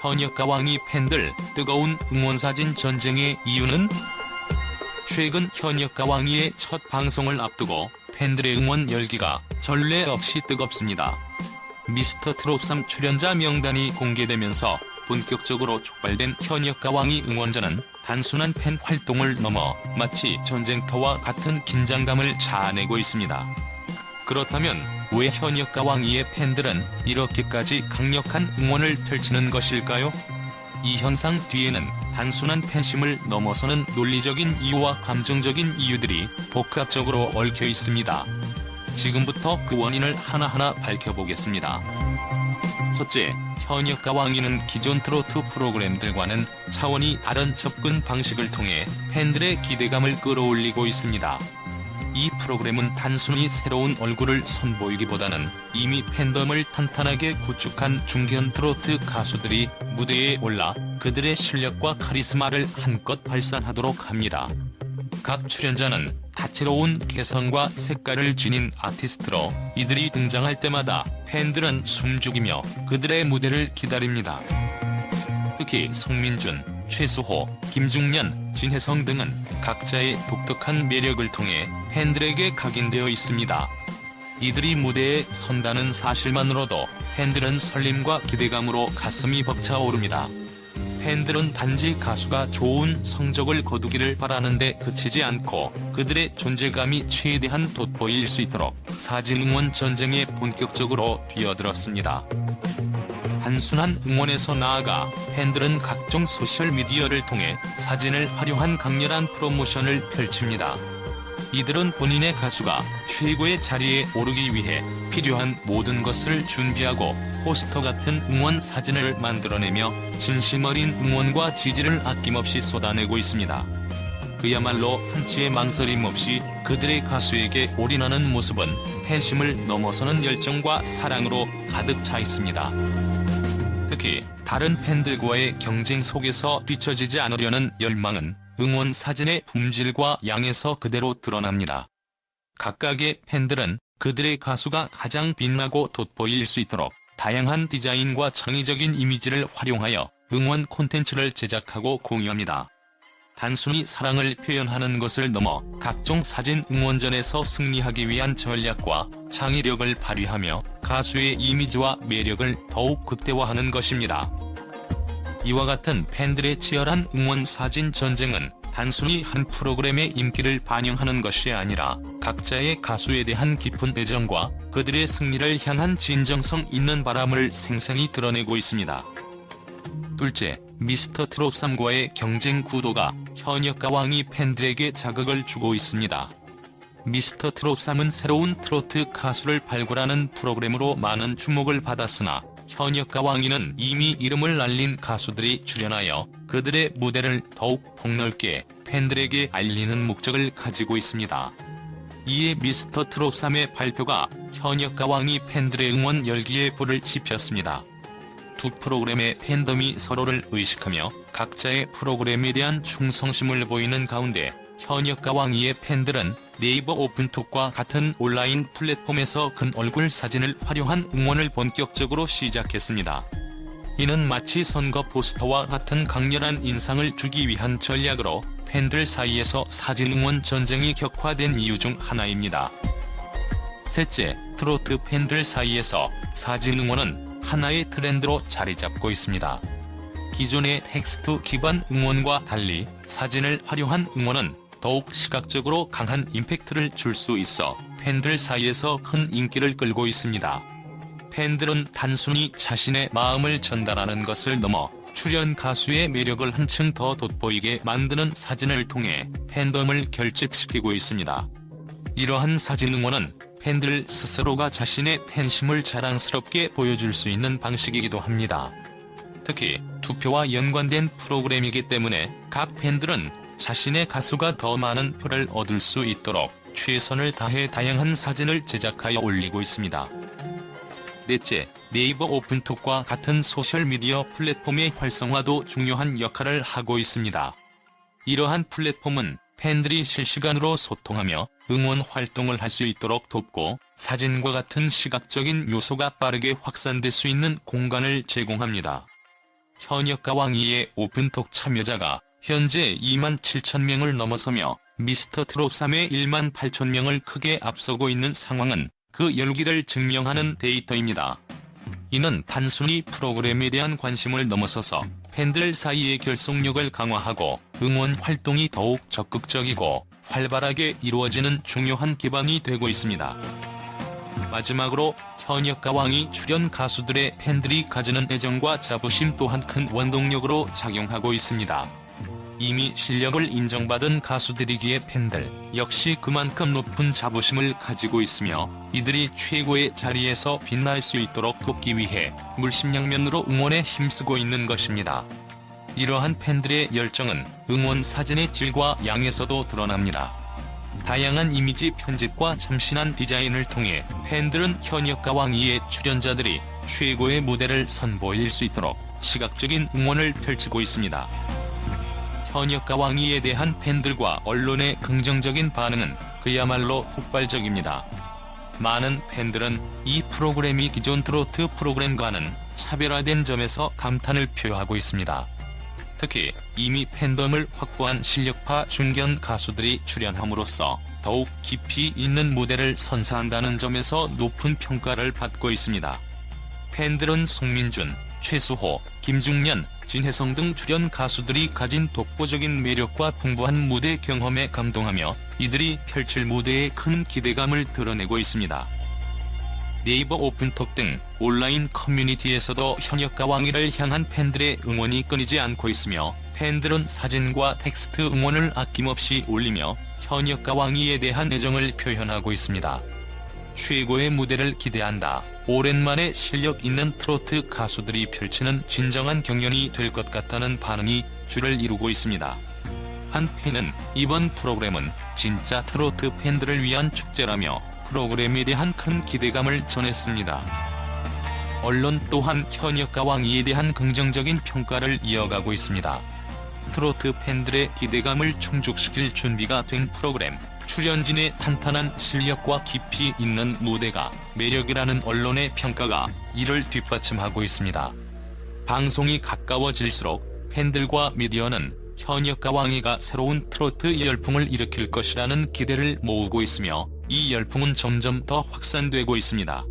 현역 가 왕이 팬들 뜨거운 응원사진 전쟁의 이유는 최근 현역 가 왕이의 첫 방송을 앞두고 팬들의 응원 열기가 전례 없이 뜨겁습니다. 미스터 트롯 3 출연자 명단이 공개되면서 본격적으로 촉발된 현역 가 왕이 응원자는 단순한 팬 활동을 넘어 마치 전쟁터와 같은 긴장감을 자아내고 있습니다. 그렇다면 왜 현역 가왕이의 팬들은 이렇게까지 강력한 응원을 펼치는 것일까요? 이 현상 뒤에는 단순한 팬심을 넘어서는 논리적인 이유와 감정적인 이유들이 복합적으로 얽혀 있습니다. 지금부터 그 원인을 하나하나 밝혀보겠습니다. 첫째, 현역 가왕이는 기존 트로트 프로그램들과는 차원이 다른 접근 방식을 통해 팬들의 기대감을 끌어올리고 있습니다. 이 프로그램은 단순히 새로운 얼굴을 선보이기보다는 이미 팬덤을 탄탄하게 구축한 중견 트로트 가수들이 무대에 올라 그들의 실력과 카리스마를 한껏 발산하도록 합니다. 각 출연자는 다채로운 개성과 색깔을 지닌 아티스트로 이들이 등장할 때마다 팬들은 숨죽이며 그들의 무대를 기다립니다. 특히 송민준, 최수호, 김중년, 진혜성 등은 각자의 독특한 매력을 통해 팬들에게 각인되어 있습니다. 이들이 무대에 선다는 사실만으로도 팬들은 설렘과 기대감으로 가슴이 벅차오릅니다. 팬들은 단지 가수가 좋은 성적을 거두기를 바라는데 그치지 않고 그들의 존재감이 최대한 돋보일 수 있도록 사진 응원 전쟁에 본격적으로 뛰어들었습니다. 단순한 응원에서 나아가 팬들은 각종 소셜미디어를 통해 사진을 활용한 강렬한 프로모션을 펼칩니다. 이들은 본인의 가수가 최고의 자리에 오르기 위해 필요한 모든 것을 준비하고 포스터 같은 응원 사진을 만들어내며 진심 어린 응원과 지지를 아낌없이 쏟아내고 있습니다. 그야말로 한치의 망설임 없이 그들의 가수에게 올인하는 모습은 팬심을 넘어서는 열정과 사랑으로 가득 차 있습니다. 특히 다른 팬들과의 경쟁 속에서 뒤처지지 않으려는 열망은 응원 사진의 품질과 양에서 그대로 드러납니다. 각각의 팬들은 그들의 가수가 가장 빛나고 돋보일 수 있도록 다양한 디자인과 창의적인 이미지를 활용하여 응원 콘텐츠를 제작하고 공유합니다. 단순히 사랑을 표현하는 것을 넘어 각종 사진 응원전에서 승리하기 위한 전략과 창의력을 발휘하며 가수의 이미지와 매력을 더욱 극대화하는 것입니다. 이와 같은 팬들의 치열한 응원 사진 전쟁은 단순히 한 프로그램의 인기를 반영하는 것이 아니라 각자의 가수에 대한 깊은 애정과 그들의 승리를 향한 진정성 있는 바람을 생생히 드러내고 있습니다. 둘째, 미스터 트롯 3과의 경쟁 구도가 현역 가왕이 팬들에게 자극을 주고 있습니다. 미스터 트롯 3은 새로운 트로트 가수를 발굴하는 프로그램으로 많은 주목을 받았으나 현역 가 왕이는 이미 이름을 알린 가수들이 출연하여 그들의 무대를 더욱 폭넓게 팬들에게 알리는 목적을 가지고 있습니다. 이에 미스터 트롯 3의 발표가 현역 가 왕이 팬들의 응원 열기에 불을 지폈습니다. 두 프로그램의 팬덤이 서로를 의식하며 각자의 프로그램에 대한 충성심을 보이는 가운데 현역 가왕이의 팬들은 네이버 오픈톡과 같은 온라인 플랫폼에서 큰 얼굴 사진을 활용한 응원을 본격적으로 시작했습니다. 이는 마치 선거 포스터와 같은 강렬한 인상을 주기 위한 전략으로 팬들 사이에서 사진 응원 전쟁이 격화된 이유 중 하나입니다. 셋째, 트로트 팬들 사이에서 사진 응원은 하나의 트렌드로 자리 잡고 있습니다. 기존의 텍스트 기반 응원과 달리 사진을 활용한 응원은 더욱 시각적으로 강한 임팩트를 줄 수 있어 팬들 사이에서 큰 인기를 끌고 있습니다. 팬들은 단순히 자신의 마음을 전달하는 것을 넘어 출연 가수의 매력을 한층 더 돋보이게 만드는 사진을 통해 팬덤을 결집시키고 있습니다. 이러한 사진 응원은 팬들 스스로가 자신의 팬심을 자랑스럽게 보여줄 수 있는 방식이기도 합니다. 특히 투표와 연관된 프로그램이기 때문에 각 팬들은 자신의 가수가 더 많은 표를 얻을 수 있도록 최선을 다해 다양한 사진을 제작하여 올리고 있습니다. 넷째, 네이버 오픈톡과 같은 소셜미디어 플랫폼의 활성화도 중요한 역할을 하고 있습니다. 이러한 플랫폼은 팬들이 실시간으로 소통하며 응원 활동을 할 수 있도록 돕고 사진과 같은 시각적인 요소가 빠르게 확산될 수 있는 공간을 제공합니다. 현역 가 왕이의 오픈톡 참여자가 현재 2만 7천 명을 넘어서며 미스터 트롯 3의 1만 8천 명을 크게 앞서고 있는 상황은 그 열기를 증명하는 데이터입니다. 이는 단순히 프로그램에 대한 관심을 넘어서서 팬들 사이의 결속력을 강화하고 응원 활동이 더욱 적극적이고 활발하게 이루어지는 중요한 기반이 되고 있습니다. 마지막으로 현역 가왕이 출연 가수들의 팬들이 가지는 애정과 자부심 또한 큰 원동력으로 작용하고 있습니다. 이미 실력을 인정받은 가수들이기에 팬들 역시 그만큼 높은 자부심을 가지고 있으며 이들이 최고의 자리에서 빛날 수 있도록 돕기 위해 물심양면으로 응원에 힘쓰고 있는 것입니다. 이러한 팬들의 열정은 응원 사진의 질과 양에서도 드러납니다. 다양한 이미지 편집과 참신한 디자인을 통해 팬들은 현역 가 왕이의 출연자들이 최고의 무대를 선보일 수 있도록 시각적인 응원을 펼치고 있습니다. 현역가 왕이에 대한 팬들과 언론의 긍정적인 반응은 그야말로 폭발적입니다. 많은 팬들은 이 프로그램이 기존 트로트 프로그램과는 차별화된 점에서 감탄을 표하고 있습니다. 특히 이미 팬덤을 확보한 실력파 중견 가수들이 출연함으로써 더욱 깊이 있는 무대를 선사한다는 점에서 높은 평가를 받고 있습니다. 팬들은 송민준, 최수호, 김중년, 진혜성 등 출연 가수들이 가진 독보적인 매력과 풍부한 무대 경험에 감동하며 이들이 펼칠 무대에 큰 기대감을 드러내고 있습니다. 네이버 오픈톡 등 온라인 커뮤니티에서도 현역가 왕이를 향한 팬들의 응원이 끊이지 않고 있으며 팬들은 사진과 텍스트 응원을 아낌없이 올리며 현역가 왕이에 대한 애정을 표현하고 있습니다. 최고의 무대를 기대한다. 오랜만에 실력 있는 트로트 가수들이 펼치는 진정한 경연이 될 것 같다는 반응이 줄을 이루고 있습니다. 한 팬은 이번 프로그램은 진짜 트로트 팬들을 위한 축제라며 프로그램에 대한 큰 기대감을 전했습니다. 언론 또한 현역 가 왕이에 대한 긍정적인 평가를 이어가고 있습니다. 트로트 팬들의 기대감을 충족시킬 준비가 된 프로그램, 출연진의 탄탄한 실력과 깊이 있는 무대가 매력이라는 언론의 평가가 이를 뒷받침하고 있습니다. 방송이 가까워질수록 팬들과 미디어는 현역 가 왕이가 새로운 트로트 열풍을 일으킬 것이라는 기대를 모으고 있으며 이 열풍은 점점 더 확산되고 있습니다.